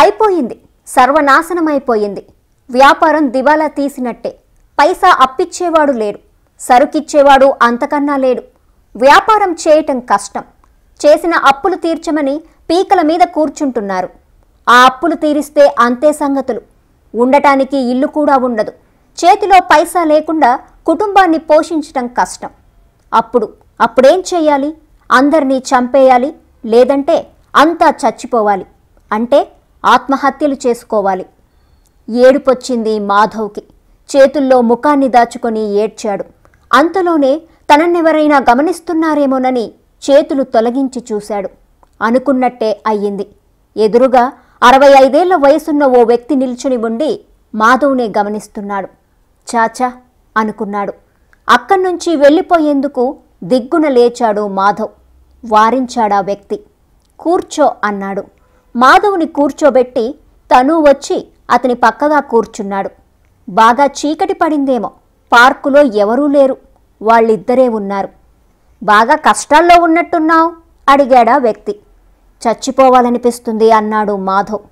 అయిపోయింది. సర్వనాశనమైపోయింది. వ్యాపారం దివాలా తీసినట్టే. పైసా అప్పిచ్చేవాడు లేడు. సరుకిచ్చేవాడు అంతకన్నా లేడు. వ్యాపారం చేయటం కష్టం. చేసిన అప్పులు తీర్చమని పీకల మీద కూర్చుంటున్నారు. ఆ అప్పులు తీరిస్తే అంతే సంగతులు. ఉండటానికి ఇల్లు కూడా ఉండదు. చేతిలో పైసా లేకుండా కుటుంబాన్ని పోషించటం కష్టం. అప్పుడు అప్పుడేం చేయాలి? అందరినీ చంపేయాలి? లేదంటే అంతా చచ్చిపోవాలి. అంటే ఆత్మహత్యలు చేసుకోవాలి. ఏడుపొచ్చింది మాధవ్కి. చేతుల్లో ముఖాన్ని దాచుకొని ఏడ్చాడు. అంతలోనే తనన్నెవరైనా గమనిస్తున్నారేమోనని చేతులు తొలగించి చూశాడు. అనుకున్నట్టే అయ్యింది. ఎదురుగా అరవై ఐదేళ్ళ వయసున్న ఓ వ్యక్తి నిల్చుని ఉండి మాధవ్నే గమనిస్తున్నాడు. చాచా అనుకున్నాడు. అక్కడి నుంచి వెళ్ళిపోయేందుకు దిగ్గున లేచాడు మాధవ్. వారించాడా వ్యక్తి. కూర్చో అన్నాడు. మాధవుని కూర్చోబెట్టి తను వచ్చి అతని పక్కగా కూర్చున్నాడు. బాగా చీకటి పడిందేమో. పార్కులో ఎవరూ లేరు. వాళ్ళిద్దరే ఉన్నారు. బాగా కష్టాల్లో ఉన్నట్టున్నావు? అడిగాడా వ్యక్తి. చచ్చిపోవాలనిపిస్తుంది అన్నాడు మాధవ్.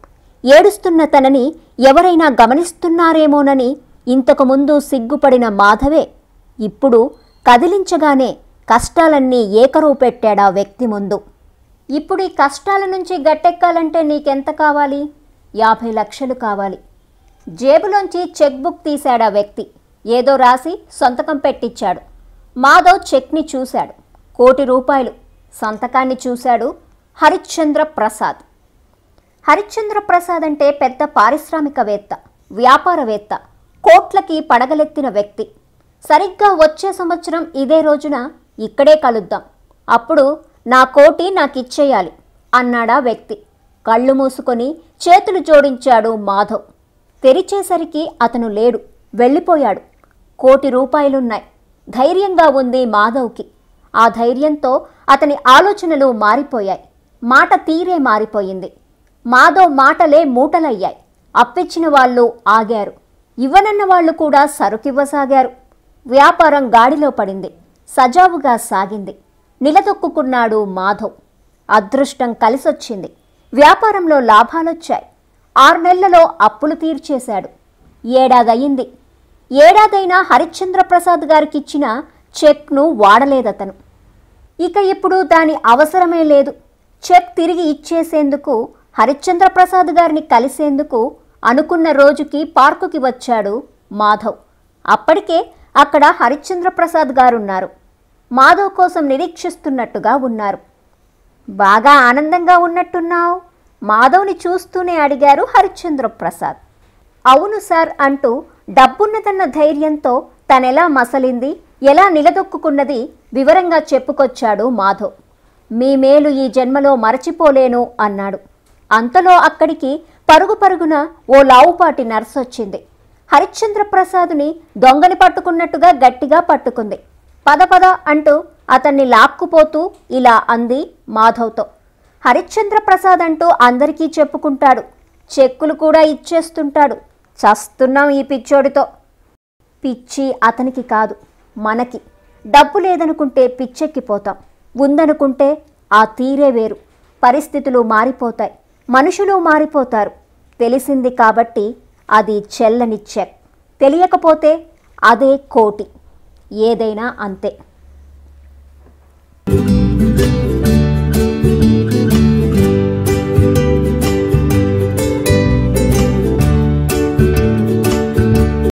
ఏడుస్తున్న తనని ఎవరైనా గమనిస్తున్నారేమోనని ఇంతకుముందు సిగ్గుపడిన మాధవే ఇప్పుడు కదిలించగానే కష్టాలన్నీ ఏకరువు పెట్టాడా వ్యక్తి ముందు. ఇప్పుడు ఈ కష్టాల నుంచి గట్టెక్కాలంటే నీకెంత కావాలి? యాభై లక్షలు కావాలి. జేబులోంచి చెక్ బుక్ తీశాడా వ్యక్తి. ఏదో రాసి సంతకం పెట్టించాడు మాధవ్ చెక్ని చూశాడు. కోటి రూపాయలు. సంతకాన్ని చూశాడు హరిశ్చంద్ర ప్రసాద్. హరిశ్చంద్ర ప్రసాద్ అంటే పెద్ద పారిశ్రామికవేత్త వ్యాపారవేత్త కోట్లకి పడగలెత్తిన వ్యక్తి. సరిగ్గా వచ్చే సంవత్సరం ఇదే రోజున ఇక్కడే కలుద్దాం. అప్పుడు నా కోటి నాకిచ్చేయాలి అన్నాడా వ్యక్తి. కళ్ళు మూసుకొని చేతులు జోడించాడు మాధవ్. తెరిచేసరికి అతను లేడు. వెళ్ళిపోయాడు. కోటి రూపాయలున్నాయి. ధైర్యంగా ఉంది మాధవ్కి. ఆ ధైర్యంతో అతని ఆలోచనలు మారిపోయాయి. మాట తీరే మారిపోయింది. మాధవ్ మాటలే మూటలయ్యాయి. అప్పిచ్చిన వాళ్ళు ఆగారు. ఇవ్వనన్న వాళ్ళు కూడా సరుకివ్వసాగారు. వ్యాపారం గాడిలో పడింది. సజావుగా సాగింది. నిలదొక్కుకున్నాడు మాధవ్. అదృష్టం కలిసొచ్చింది. వ్యాపారంలో లాభాలొచ్చాయి. ఆరు నెలలలో అప్పులు తీర్చేశాడు. ఏడాదయ్యింది. ఏడాదైనా హరిశ్చంద్ర ప్రసాద్ గారికిచ్చిన చెక్ను వాడలేదతను. ఇక ఇప్పుడు దాని అవసరమే లేదు. చెక్ తిరిగి ఇచ్చేసేందుకు హరిశ్చంద్ర ప్రసాద్ గారిని కలిసేందుకు అనుకున్న రోజుకి పార్కుకి వచ్చాడు మాధవ్. అప్పటికే అక్కడ హరిశ్చంద్ర ప్రసాద్ గారున్నారు. మాధవ్ కోసం నిరీక్షిస్తున్నట్టుగా ఉన్నారు. బాగా ఆనందంగా ఉన్నట్టున్నావు? మాధవ్ని చూస్తూనే అడిగారు హరిశ్చంద్ర ప్రసాద్ అవును సార్ అంటూ డబ్బున్నదన్న ధైర్యంతో తనెలా మసలింది ఎలా నిలదొక్కున్నది వివరంగా చెప్పుకొచ్చాడు మాధవ్. మీ మేలు ఈ జన్మలో మరచిపోలేను అన్నాడు. అంతలో అక్కడికి పరుగు పరుగున ఓ లావుపాటి నర్స్ వచ్చింది హరిశ్చంద్ర ప్రసాద్ని దొంగని పట్టుకున్నట్టుగా గట్టిగా పట్టుకుంది. పద పద అంటూ అతన్ని లాక్కుపోతూ ఇలా అంది మాధవ్తో. హరిశ్చంద్ర ప్రసాద్ అంటూ అందరికీ చెప్పుకుంటాడు. చెక్కులు కూడా ఇచ్చేస్తుంటాడు. చస్తున్నాం ఈ పిచ్చోడితో. పిచ్చి అతనికి కాదు మనకి. డబ్బు లేదనుకుంటే పిచ్చెక్కిపోతాం. ఉందనుకుంటే ఆ తీరే వేరు. పరిస్థితులు మారిపోతాయి. మనుషులు మారిపోతారు. తెలిసింది కాబట్టి అది చెల్లని చెక్. తెలియకపోతే అదే కోటి. ఏదైనా అంతే.